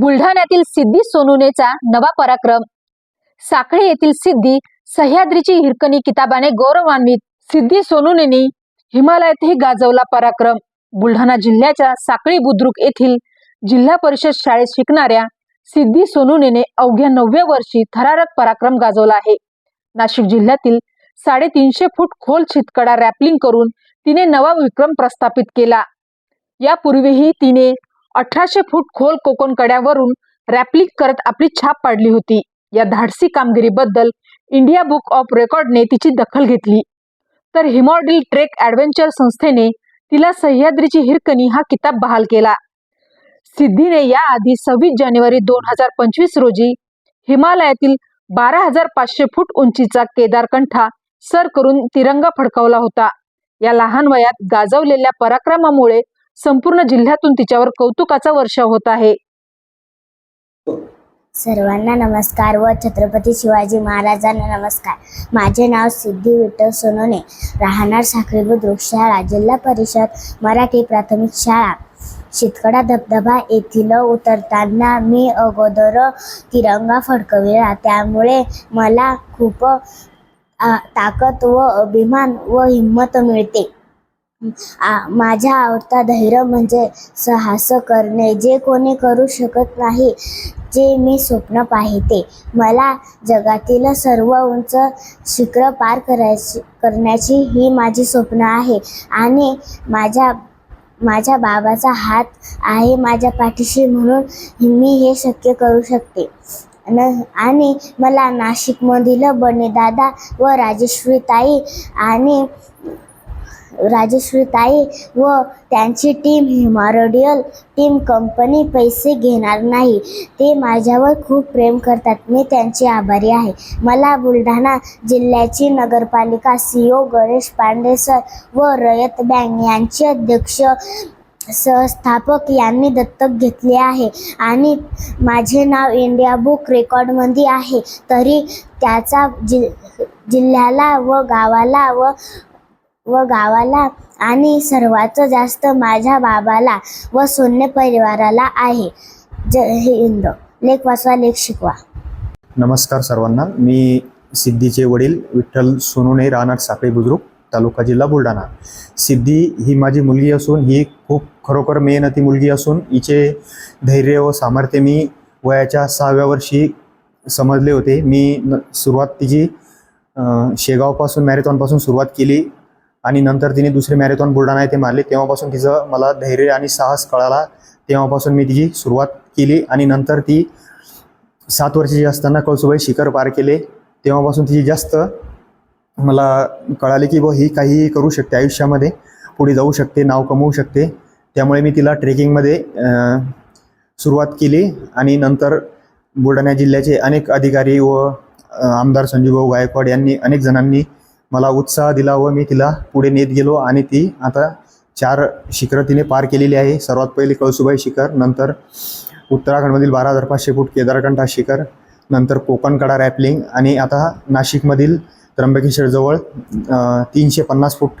बुलढाण्यातील सिद्धी सोनुनेचा नवा पराक्रम. साखळी येथील सिद्धी सह्याद्रीची हिरकणी किताबाने गौरवान्वित. सिद्धी सोनुनेनी हिमालयातही गाजवला पराक्रम. बुलढाणा जिल्ह्याच्या साखळी बुद्रुक येथील जिल्हा परिषद शाळेत शिकणाऱ्या सिद्धी सोनुनेने अवघ्या नवव्या वर्षी थरारक पराक्रम गाजवला आहे. नाशिक जिल्ह्यातील साडेतीनशे फूट खोल छितकडा रॅपलिंग करून तिने नवा विक्रम प्रस्थापित केला. यापूर्वीही तिने अठराशे फूट खोल कोकण कड्यावरून रॅपलिंग करत आपली छाप पाडली होती. या धाडसी कामगिरीबद्दल इंडिया बुक ऑफ रेकॉर्डने तिची दखल घेतली. तर हिमॉडिल ट्रेक ॲडव्हेंचर संस्थेने तिला सह्याद्रीची हिरकणी हा किताब बहाल केला. सिद्धीने याआधी सव्वीस जानेवारी दोन हजार पंचवीस रोजी हिमालयातील बारा हजार पाचशे फूट उंचीचा केदारकंठा सर करून तिरंगा फडकावला होता. या लहान वयात गाजवलेल्या पराक्रमामुळे संपूर्ण जिल्ह्यातून तिच्यावर कौतुकाचा वर्षाव होत आहे. सर्वांना नमस्कार व छत्रपती शिवाजी महाराजांना नमस्कार. माझे नाव सिद्धी विठ्ठल सोनोने. राहणार साखरी बुद्रुक शाळा जिल्हा परिषद मराठी प्राथमिक शाळा. शितकडा धबधबा येथील उतरताना मी अगोदर तिरंगा फडकविला. त्यामुळे मला खूप ताकद व अभिमान व हिंमत मिळते. माझा आवडता धैर्य म्हणजे साहस करणे. जे कोणी करू शकत नाही जे मी स्वप्न पाहिते मला जगातील सर्व उंच शिखरं पार करायची करण्याची ही माझी स्वप्न आहे. आणि माझ्या माझ्या बाबाचा हात आहे माझ्या पाठीशी म्हणून मी हे शक्य करू शकते. न आणि मला नाशिकमधील बनेदादा व राजेश्वरी ताई आणि राजेश्वरी ताई व त्यांची टीम हिमारोडियल टीम कंपनी पैसे घेणार नाही. ते माझ्यावर खूप प्रेम करतात. मी त्यांची आभारी आहे. मला बुलढाणा जिल्ह्याची नगरपालिका C O Ganesh Pande sir व रयत बँक यांचे अध्यक्ष सहस्थापक यांनी दत्तक घेतले आहे. आणि माझे नाव इंडिया बुक रेकॉर्डमध्ये आहे. तरी त्याचा जि जिल्ह्याला व गावाला व व गावाला आणि सर्वात जास्त माझ्या बाबाला व सोन्य परिवाराला आहे. जय हिंद. लेख वाचवा लेख शिकवा. नमस्कार सर्वांना. मी सिद्धीचे वडील विठ्ठल सोनुने राहणार साखळी बुद्रुक तालुका जिल्हा बुलढाणा. सिद्धी ही माझी मुलगी असून ही खूप खरोखर मेहनती मुलगी असून हिचे धैर्य व सामर्थ्य मी वयाच्या सहाव्या वर्षी समजले होते. मी न सुरुवात तिची शेगावपासून मॅरेथॉनपासून सुरुवात केली. आणि नंतर तिने दुसरे मॅरेथॉन बुलढाणा येथे मारले. तेव्हापासून तिचं मला धैर्य आणि साहस कळाला. तेव्हापासून मी तिची सुरुवात केली आणि नंतर ती सात वर्षाची असताना कळसुबाई शिखर पार केले. तेव्हापासून तिची जास्त मला कळाले की व ही काहीही करू शकते आयुष्यामध्ये. पुढे जाऊ शकते नाव कमवू शकते. त्यामुळे मी तिला ट्रेकिंगमध्ये सुरुवात केली आणि नंतर बुलढाणा जिल्ह्याचे अनेक अधिकारी व आमदार संजीवभाऊ गायकवाड यांनी अनेक जणांनी मला उत्साह दिला व मी तिला पुढे नेत गेलो आणि ती आता चार शिखरं तिने पार केलेली आहे. सर्वात पहिली कळसुबाई शिखर नंतर उत्तराखंडमधील बारा हजार पाचशे फूट केदारकंठा शिखर नंतर कोकणकडा रॅपलिंग आणि आता नाशिकमधील त्र्यंबकेश्वरजवळ तीनशे पन्नास फूट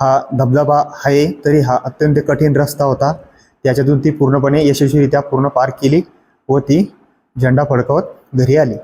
हा धबधबा आहे तरी हा अत्यंत कठीण रस्ता होता. त्याच्यातून ती पूर्णपणे यशस्वीरित्या पूर्ण पार केली व ती झेंडा फडकवत घरी आली.